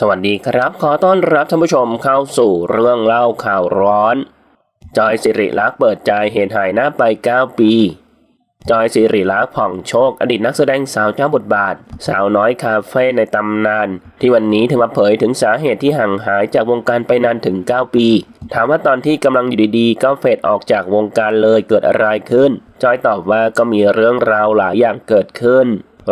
สวัสดีครับ ขอต้อนรับท่านผู้ชมเข้าสู่เรื่องเล่าข่าวร้อน จอยสิริลักษ์เปิดใจเหตุหายหน้าไป 9 ปี จอยสิริลักษ์ผ่องโชค อดีตนักแสดงสาวเจ้าบทบาท สาวน้อยคาเฟ่ในตำนาน ที่วันนี้ถึงมาเผยถึงสาเหตุที่ห่างหายจากวงการไปนานถึง 9 ปี ถามว่าตอนที่กำลังอยู่ดีๆ ก็เฟดออกจากวงการเลยเกิดอะไรขึ้น จอยตอบว่าก็มีเรื่องราวหลายอย่างเกิดขึ้น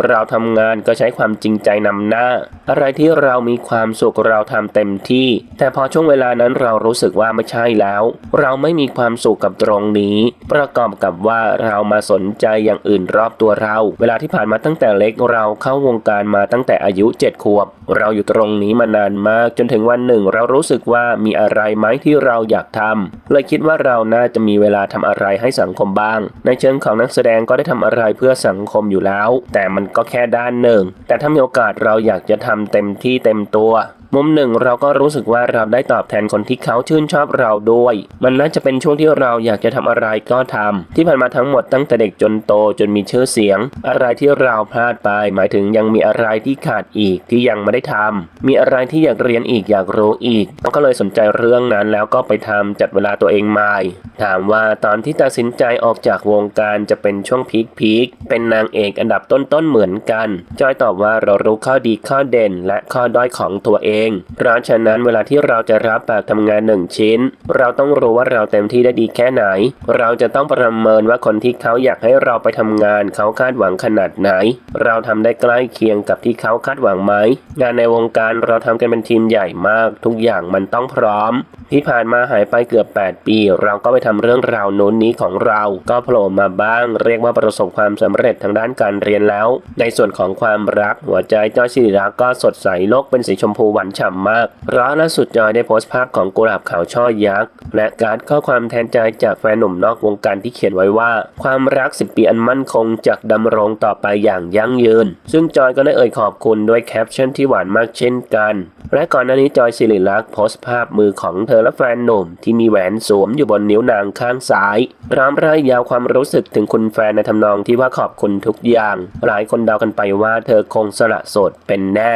เราทำงานก็ใช้ความจริงใจนำหน้า อะไรที่เรามีความสุขเราทำเต็มที่ แต่พอช่วงเวลานั้นเรารู้สึกว่าไม่ใช่แล้ว เราไม่มีความสุขกับตรงนี้ ประกอบกับว่าเรามาสนใจอย่างอื่นรอบตัวเรา เวลาที่ผ่านมาตั้งแต่เล็กเราเข้าวงการมาตั้งแต่อายุ7ขวบ เราอยู่ตรงนี้มานานมากจนถึงวันหนึ่ง เรารู้สึกว่ามีอะไรไหมที่เราอยากทำเลยคิดว่าเราน่าจะมีเวลาทำอะไรให้สังคมบ้าง ในเชิงของนักแสดงก็ได้ทำอะไรเพื่อสังคมอยู่แล้ว แต่มันก็แค่ด้านหนึ่ง แต่ถ้ามีโอกาสเราอยากจะทำเต็มที่เต็มตัว มุมหนึ่งเราก็รู้สึกว่าเราได้ตอบแทนคนที่เขาชื่นชอบเราด้วย มันน่าจะเป็นช่วงที่เราอยากจะทำอะไรก็ทำที่ผ่านมาทั้งหมดตั้งแต่เด็กจนโตจนมีชื่อเสียง อะไรที่เราพลาดไป หมายถึงยังมีอะไรที่ขาดอีกที่ยังไม่ได้ทำมีอะไรที่อยากเรียนอีกอยากรู้อีกก็เลยสนใจเรื่องนั้นแล้วก็ไปทำจัดเวลาตัวเองใหม่ถามว่าตอนที่ตัดสินใจออกจากวงการจะเป็นช่วงพีคพีคๆเป็นนางเอกอันดับต้นๆเหมือนกัน จอยตอบว่าเรารู้ข้อดีข้อเด่นและข้อด้อยของตัวเองเพราะฉะนั้นเวลาที่เราจะรับปากทำงานหนึ่งชิ้น เราต้องรู้ว่าเราเต็มที่ได้ดีแค่ไหน เราจะต้องประเมินว่าคนที่เขาอยากให้เราไปทำงานเขาคาดหวังขนาดไหน เราทำได้ใกล้เคียงกับที่เขาคาดหวังไหมงานในวงการเราทำกันเป็นทีมใหญ่มาก ทุกอย่างมันต้องพร้อม ที่ผ่านมาหายไปเกือบ 8 ปี เราก็ไปทำเรื่องราวโน้นนี้ของเรา ก็โผล่มาบ้าง เรียกว่าประสบความสำเร็จทางด้านการเรียนแล้ว ในส่วนของความรักหัวใจจอยสิริรักก็สดใสโลกเป็นสีชมพูหวานฉ่ำมากเพราะล่าสุดจอยได้โพสต์ภาพของกุหลาบขาวช่อยักษ์ และการ์ดข้อความแทนใจจากแฟนหนุ่มนอกวงการที่เขียนไว้ว่า ความรัก10ปีอันมั่นคงจะดำรงต่อไปอย่างยั่งยืน ซึ่งจอยก็ได้เอ่ยขอบคุณด้วยแคปชั่นที่หวานมากเช่นกัน และก่อนหน้านี้จอยสิริลักษ์โพสต์ภาพมือของเธอและแฟนหนุ่ม ที่มีแหวนสวมอยู่บนนิ้วนางข้างซ้ายพร้อมร่ายยาวความรู้สึกถึงคุณแฟนในทำนองที่ว่าขอบคุณทุกอย่าง หลายคนเดากันไปว่าเธอคงสละโสดเป็นแน่